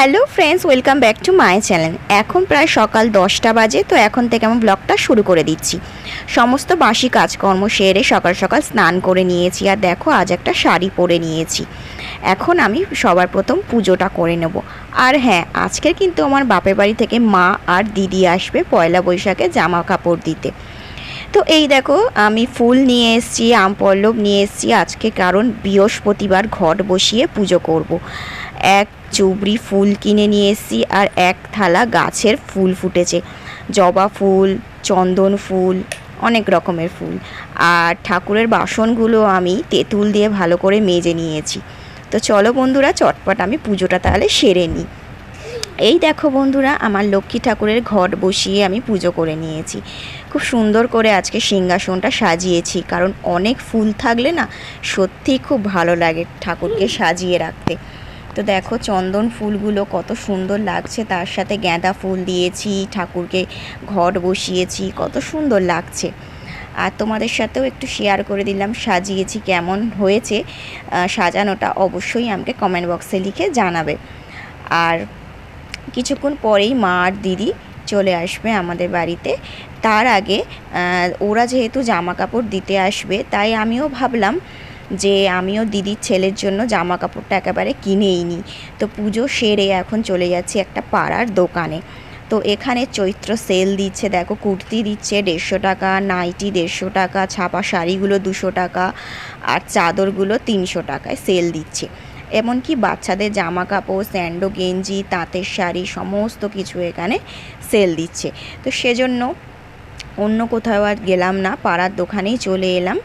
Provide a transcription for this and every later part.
Hello friends, welcome back to my channel. এখন প্রায় সকাল দশটা বাজে, তো এখন থেকে আমি ব্লগটা শুরু করে দিচ্ছি। সমস্ত বাসি কাজকর্ম সেরে সকাল সকাল স্নান করে নিয়েছি, আর দেখো আজ একটা শাড়ি পরে নিয়েছি। এখন আমি সবার প্রথম পুজোটা করে নেব। আর হ্যাঁ আজকের কিন্তু আমার বাপের বাড়ি থেকে মা আর দিদি আসবে পয়লা বৈশাখে জামা কাপড় দিতে। তো এই দেখো, আমি ফুল নিয়ে এসেছি, আম পল্লব নিয়ে এসেছি। আজকে কারণ বৃহস্পতিবার ঘট বসিয়ে পুজো করব। এক চুবড়ি ফুল কিনে নিয়ে এসেছি আর এক থালা গাছের ফুল ফুটেছে। জবা ফুল, চন্দন ফুল, অনেক রকমের ফুল। আর ঠাকুরের বাসনগুলো আমি তেঁতুল দিয়ে ভালো করে মেজে নিয়েছি। তো চলো বন্ধুরা, চটপট আমি পুজোটা তাহলে সেরে নিই। এই দেখো বন্ধুরা, আমার লক্ষ্মী ঠাকুরের ঘট বসিয়ে আমি পুজো করে নিয়েছি। খুব সুন্দর করে আজকে সিংহাসনটা সাজিয়েছি, কারণ অনেক ফুল থাকলে না সত্যি খুব ভালো লাগে ঠাকুরকে সাজিয়ে রাখতে। তো দেখো চন্দন ফুলগুলো কত সুন্দর লাগছে, তার সাথে গাঁদা ফুল দিয়েছি, ঠাকুরকে ঘট বসিয়েছি, কত সুন্দর লাগছে। আর তোমাদের সাথেও একটু শেয়ার করে দিলাম, সাজিয়েছি কেমন হয়েছে সাজানোটা অবশ্যই আমাকে কমেন্ট বক্সে লিখে জানাবে। আর কিছুক্ষণ পরেই মা আর দিদি চলে আসবে আমাদের বাড়িতে। তার আগে ওরা যেহেতু জামা কাপড় দিতে আসবে, তাই আমিও ভাবলাম যে আমিও দিদির ছেলের জন্য জামা কাপড়টা একেবারে কিনেই নিই তো পুজো সেরে এখন চলে যাচ্ছি একটা পাড়ার দোকানে। তো এখানে চৈত্র সেল দিচ্ছে, দেখো কুর্তি দিচ্ছে দেড়শো টাকা, নাইটি দেড়শো টাকা, ছাপা শাড়িগুলো দুশো টাকা আর চাদরগুলো তিনশো টাকায় সেল দিচ্ছে। এমনকি বাচ্চাদের জামা কাপড় স্যান্ডো, গেঞ্জি, তাঁতের শাড়ি, সমস্ত কিছু এখানে সেল দিচ্ছে। তো সেজন্য অন্য কোথাও আর গেলাম না, পাড়ার দোকানেই চলে এলাম।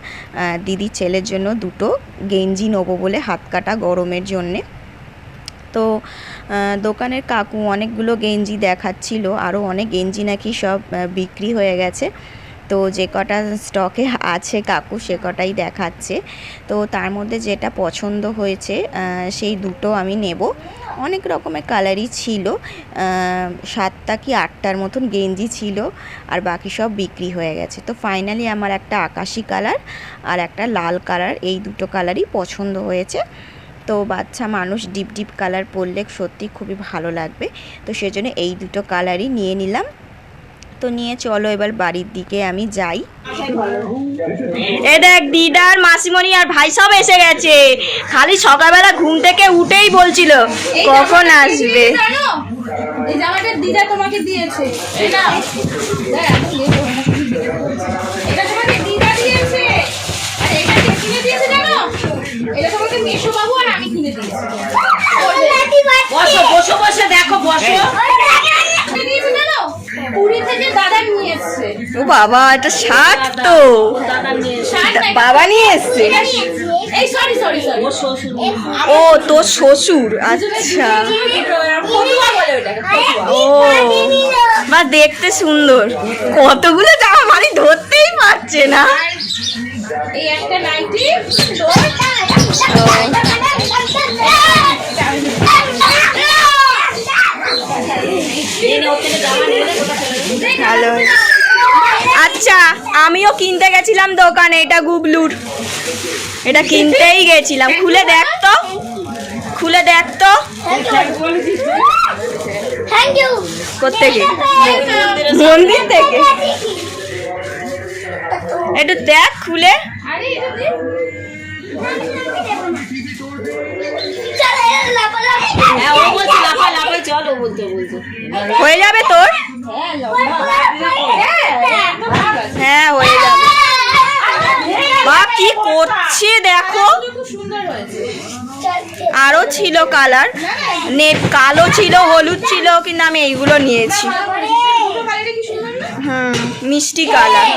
দিদির ছেলের জন্য দুটো গেঞ্জি নেব বলে হাত কাটা গরমের জন্যে। তো দোকানের কাকু অনেকগুলো গেঞ্জি দেখাচ্ছিল আরও অনেক গেঞ্জি নাকি সব বিক্রি হয়ে গেছে। তো যে কটা স্টকে আছে কাকু, সে কটাই দেখাচ্ছে। তো তার মধ্যে যেটা পছন্দ হয়েছে সেই দুটো আমি নেব। অনেক রকমের কালারই ছিল সাতটা কি আটটার মতন গেঞ্জি ছিল, আর বাকি সব বিক্রি হয়ে গেছে। তো ফাইনালি আমার একটা আকাশি কালার আর একটা লাল কালার এই দুটো কালারই পছন্দ হয়েছে। তো বাচ্চা মানুষ ডিপ ডিপ কালার পরলে সত্যি খুবই ভালো লাগবে। তো সেজন্য এই দুটো কালারই নিয়ে নিলাম। তো নিয়ে চলো এবার বাড়ির দিকে আমি যাই। এ দেখ দিদার মাসিমণি আর ভাই সব এসে গেছে। খালি সকালবেলা ঘুম থেকে উঠেই বলছিল কখন আসবে? এই জামাটা দিদা তোমাকে দিয়েছে এটা এটা তোমাকে দিদা দিয়েছে আর এটা কে কিনে দিয়েছে জানো এটা তোমাকে মেশো বাবু আর আমি কিনে দিয়েছি বসো বসো বসে দেখো বসো কিনে দিয়েছে জানো পুরী থেকে দাদা নিয়ে এসেছে ও বাবা এটা শার্ট তো। বাবা নিয়ে এসছে। এসেছে। এই সরি সরি সরি ও তোর শ্বশুর আচ্ছা। ও বা দেখতে সুন্দর। কতগুলো জামা মানে ধরতেই পারছে না। এই আচ্ছা আমিও কিনতে গেছিলাম দোকানে এটা গুবলুর। এটা কিনতেই গেছিলাম। খুলে দেখ তো। খুলে দেখ তো। কোথেকে মন্দির থেকে? একটু দেখ খুলে। আরে এটা দে। হ্যাঁ বলতে বলতে হয়ে যাবে তোর? হ্যাঁ হ্যাঁ যাবে। বা কি করছে দেখো? আরও ছিল কালার। নেট কালো ছিল, হলুদ ছিল কিন্তু আমি এইগুলো নিয়েছি। হুম, মিষ্টি কালার।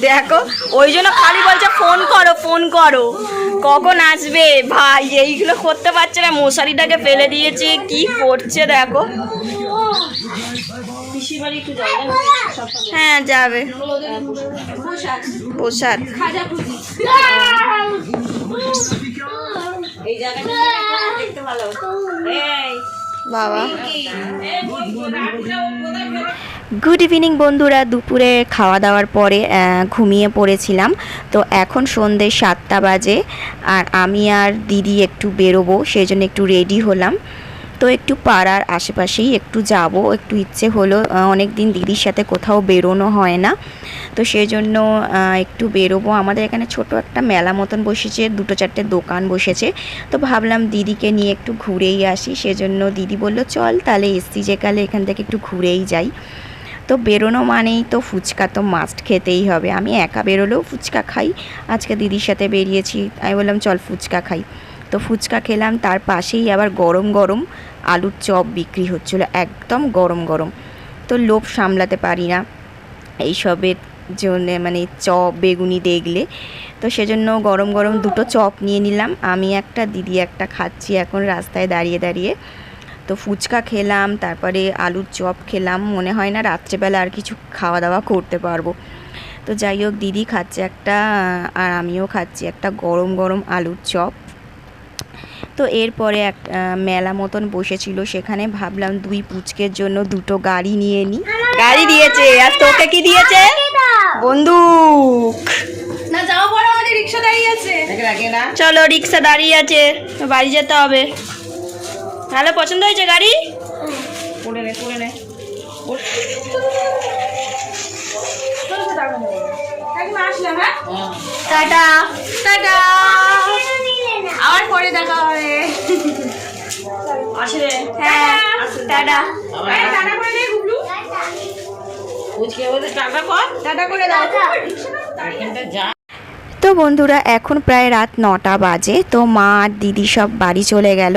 দেখো, ওই জন্য খালি বলছে, ফোন করো ফোন করো। কখন আসবে? ভাই, এইগুলো করতে পারছে না। মশারিটাকে ফেলে দিয়েছে। কি করছে দেখো? পিসির বাড়ি একটু হ্যাঁ যাবে। প্রসাদ। এই জায়গাটা দেখতে ভালো এই বাবা। গুড ইভিনিং বন্ধুরা। দুপুরে খাওয়া দাওয়ার পরে ঘুমিয়ে পড়েছিলাম। তো এখন সন্ধে সাতটা বাজে আর আমি আর দিদি একটু বেরোবো সেই জন্য একটু রেডি হলাম। তো একটু পাড়ার আশেপাশেই একটু যাব। একটু ইচ্ছে হলো অনেক দিন দিদির সাথে কোথাও বেরোনো হয় না। তো সেই জন্য একটু বেরোবো। আমাদের এখানে ছোট একটা মেলা মতন বসেছে, দুটো চারটে দোকান বসেছে। তো ভাবলাম দিদিকে নিয়ে একটু ঘুরেই আসি। সেজন্য দিদি বলল, চল তাহলে এসছি যে কালে এখান থেকে একটু ঘুরেই যাই। তো বেরোনো মানেই তো ফুচকা তো মাস্ট খেতেই হবে। আমি একা বেরোলেও ফুচকা খাই। আজকে দিদির সাথে বেরিয়েছি। আমি বললাম, চল ফুচকা খাই। তো ফুচকা খেলাম। তার পাশেই আবার গরম গরম আলুর চপ বিক্রি হচ্ছিল, একদম গরম গরম। তো লোভ সামলাতে পারি না এইসবের জন্যে মানে চপ, বেগুনি দেখলে। তো সেজন্য গরম গরম দুটো চপ নিয়ে নিলাম। আমি একটা, দিদি একটা খাচ্ছি এখন রাস্তায় দাঁড়িয়ে দাঁড়িয়ে। তো ফুচকা খেলাম, তারপরে আলুর চপ খেলাম। মনে হয় না রাত্রেবেলা আর কিছু খাওয়া দাওয়া করতে পারব। তো যাই হোক, দিদি খাচ্ছে একটা, আর আমিও খাচ্ছি একটা গরম গরম আলুর চপ। তো এরপরে এক মেলা মতন বসেছিল। সেখানে ভাবলাম দুই পুচকের জন্য দুটো গাড়ি নিয়ে নিই গাড়ি দিয়েছে। আর তোকে কি দিয়েছে? বন্দুক। না যাও বড় আমাদের রিক্সা দাঁড়িয়ে আছে। দেখে রাখে না। চলো রিক্সা দাঁড়িয়ে আছে। বাড়ি যেতে হবে। ভালো পছন্দ হয়েছে গাড়ি? নে নে। হ্যাঁ? হ্যাঁ। টাটা। টাটা। আবার পরে দেখা আসলে হ্যাঁ টাটা। টাটা করে দে গুবলু ফুচকে বলতে টাকা কর। টাটা করে দাও। এখানটা যা। তো বন্ধুরা এখন প্রায় রাত নটা বাজে। তো মা আর দিদি সব বাড়ি চলে গেল।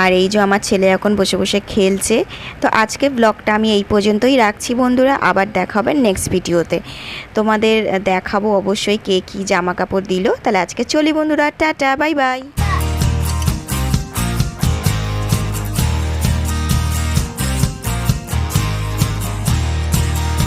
আর এই যে আমার ছেলে এখন বসে বসে খেলছে। তো আজকে ব্লগটা আমি এই পর্যন্তই রাখছি বন্ধুরা। আবার দেখা হবে নেক্সট ভিডিওতে তোমাদের দেখাবো অবশ্যই কে কী জামা কাপড় দিল। তাহলে আজকে চলি বন্ধুরা। Tata bye bye